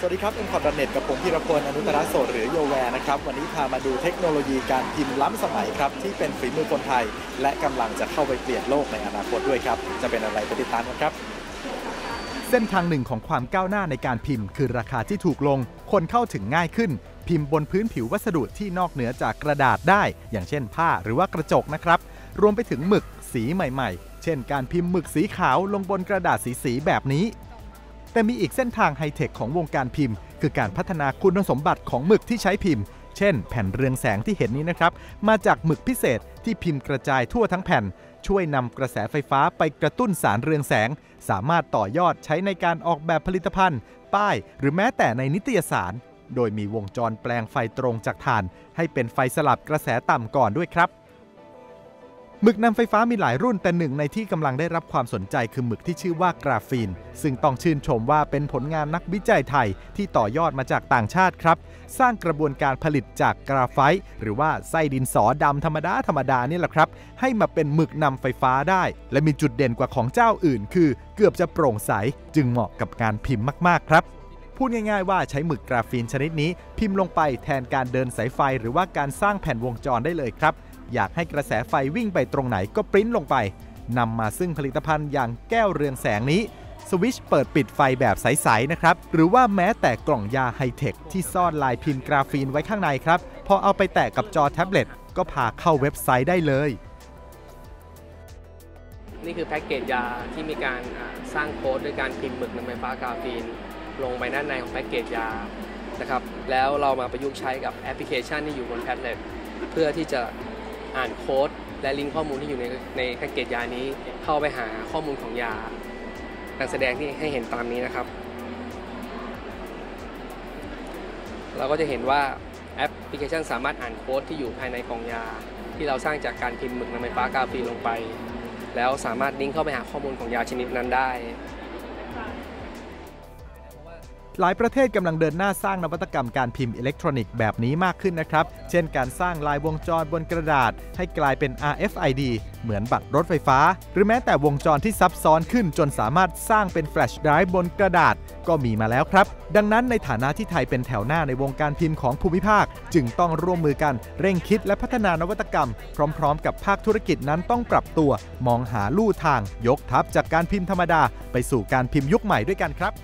สวัสดีครับ m c o t n e t กับผมพีรพลอนุตรโสดหรือโยแวร์นะครับ วันนี้พามาดูเทคโนโลยีการพิมพ์ล้ำสมัยครับ ที่เป็นฝีมือคนไทย และกำลังจะเข้าไปเปลี่ยนโลกในอนาคตด้วยครับ จะเป็นอะไรไปติดตามกันครับ เส้นทางหนึ่งของความก้าวหน้าในการพิมพ์ คือราคาที่ถูกลง คนเข้าถึงง่ายขึ้น พิมพ์บนพื้นผิววัสดุที่นอกเหนือจากกระดาษได้ อย่างเช่น ผ้าหรือว่ากระจกนะครับ รวมไปถึงหมึกสีใหม่ ๆ เช่น การพิมพ์หมึกสีขาวลงบนกระดาษสีๆแบบนี้ แต่มีอีกเส้นทางไฮเทคของวงการพิมพ์ คือการพัฒนาคุณสมบัติของหมึกที่ใช้พิมพ์ เช่น แผ่นเรืองแสงที่เห็นนี้นะครับ มาจากหมึกพิเศษที่พิมพ์กระจายทั่วทั้งแผ่น ช่วยนำกระแสไฟฟ้าไปกระตุ้นสารเรืองแสง สามารถต่อยอดใช้ในการออกแบบผลิตภัณฑ์ ป้าย หรือแม้แต่ในนิตยสาร โดยมีวงจรแปลงไฟตรงจากถ่าน ให้เป็นไฟสลับกระแสต่ำก่อนด้วยครับ หมึกนำไฟฟ้ามีหลายรุ่นแต่หนึ่งในที่กำลังได้รับความสนใจคือหมึกที่ชื่อว่ากราฟีน ซึ่งต้องชื่นชมว่าเป็นผลงานนักวิจัยไทยที่ต่อยอดมาจากต่างชาติครับ สร้างกระบวนการผลิตจากกราไฟต์หรือว่าไส้ดินสอดำธรรมดาธรรมดานี่แหละครับ ให้มาเป็นหมึกนำไฟฟ้าได้ และมีจุดเด่นกว่าของเจ้าอื่น คือเกือบจะโปร่งใสจึงเหมาะกับการพิมพ์มากๆครับพูดง่ายๆว่าใช้หมึกกราฟีนชนิดนี้ พิมพ์ลงไปแทนการเดินสายไฟหรือว่าการสร้างแผ่นวงจรได้เลยครับ อยากให้กระแสไฟวิ่งไปตรงไหนก็ปริ้นลงไปนำมาซึ่งผลิตภัณฑ์อย่างแก้วเรืองแสงนี้ สวิชเปิดปิดไฟแบบใส ๆ นะครับ หรือว่าแม้แต่กล่องยาไฮเทคที่ซ่อนลายพิมพ์กราฟีนไว้ข้างในครับ พอเอาไปแตะกับจอแท็บเล็ตก็พาเข้าเว็บไซต์ได้เลย นี่คือแพ็กเกจยาที่มีการสร้างโค้ดด้วยการพิมพ์หมึกน้ำไฟฟ้ากราฟีน ลงไปด้านในของแพ็กเกจยานะครับแล้วเรามาประยุกต์ใช้กับแอปพลิเคชันที่อยู่บนแท็บเล็ตเพื่อที่จะ อ่านโค้ดและลิงก์ข้อมูลที่อยู่ในในแพ็กเกจยานี้เข้าไปหาข้อมูลของยาการแสดงที่ให้เห็นตามนี้นะครับ เราก็จะเห็นว่าแอปพลิเคชันสามารถอ่านโค้ดที่อยู่ภายในกล่องยา ที่เราสร้างจากการพิมพ์หมึกนำไฟฟ้ากาฟีลงไป แล้วสามารถลิงก์เข้าไปหาข้อมูลของยาชนิดนั้นได้ หลายประเทศกำลังเดินหน้าสร้างนวัตกรรมการพิมพ์อิเล็กทรอนิกส์แบบนี้มากขึ้นนะครับ เช่นการสร้างลายวงจรบนกระดาษ ให้กลายเป็น RFID เหมือนบัตรรถไฟฟ้า หรือแม้แต่วงจรที่ซับซ้อนขึ้นจนสามารถสร้างเป็นแฟลชไดรฟ์บนกระดาษก็มีมาแล้วครับ ดังนั้นในฐานะที่ไทยเป็นแถวหน้าในวงการพิมพ์ของภูมิภาค จึงต้องร่วมมือกันเร่งคิดและพัฒนานวัตกรรม พร้อม ๆ กับภาคธุรกิจนั้นต้องปรับตัว มองหาลู่ทาง ยกทัพจากการพิมพ์ธรรมดา ไปสู่การพิมพ์ยุคใหม่ด้วยกันครับ